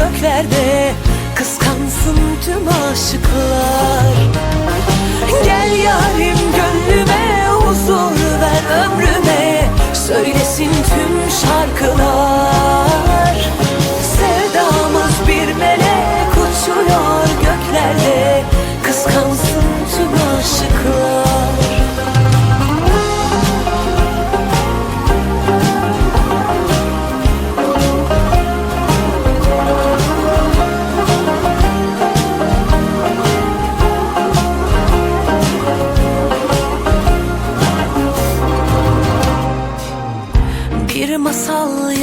göklerde Kıskansın tüm aşıklar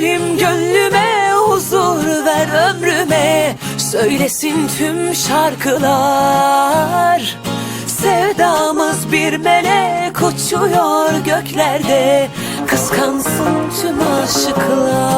yarim gönlüme huzur ver ömrüme Söylesin tüm şarkılar. Sevdamız bir melek uçuyor göklerde Kıskansın tüm aşıklar